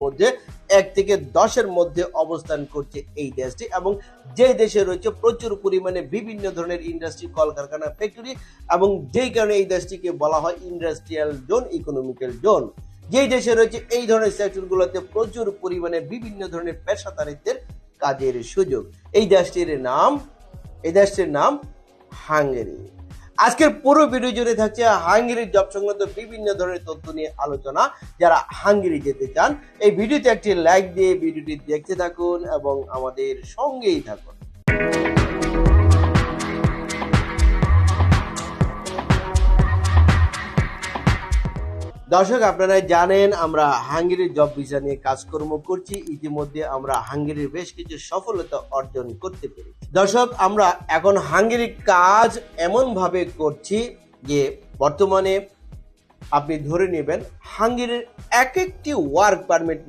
মধ্যে এক থেকে দশের মধ্যে অবস্থান করছে এই দেশটি এবং যে দেশে রয়েছে প্রচুর পরিমাণে বিভিন্ন ধরনের ইন্ডাস্ট্রি কলকারখানা ফ্যাক্টরি এবং যেই কারণে এই দেশটিকে বলা হয় ইন্ডাস্ট্রিয়াল জোন ইকোনমিক্যাল জোন যেই দেশে রয়েছে এই ধরনের সেক্টরগুলোতে প্রচুর পরিমাণে বিভিন্ন ধরনের পেশাদারিত্বের কাজের সুযোগ। এই দেশটির নাম, এই দেশটির নাম হাঙ্গেরি। আজকের পুরো ভিডিও জুড়ে থাকছে হাঙ্গেরির জব সংক্রান্ত বিভিন্ন ধরনের তথ্য নিয়ে আলোচনা। যারা হাঙ্গেরি যেতে চান, এই ভিডিওতে একটি লাইক দিয়ে ভিডিওটি দেখতে থাকুন এবং আমাদের সঙ্গেই থাকুন। দর্শক আপনারা জানেন আমরা হাঙ্গেরির জব ভিসা নিয়ে কাজকর্ম করছি। ইতিমধ্যে আমরা হাঙ্গেরির বেশ কিছু সফলতা অর্জন করতে পেরেছি। দর্শক, আমরা এখন হাঙ্গেরির কাজ এমনভাবে করছি যে বর্তমানে আপনি ধরে নেবেন হাঙ্গেরির এক একটি ওয়ার্ক পারমিট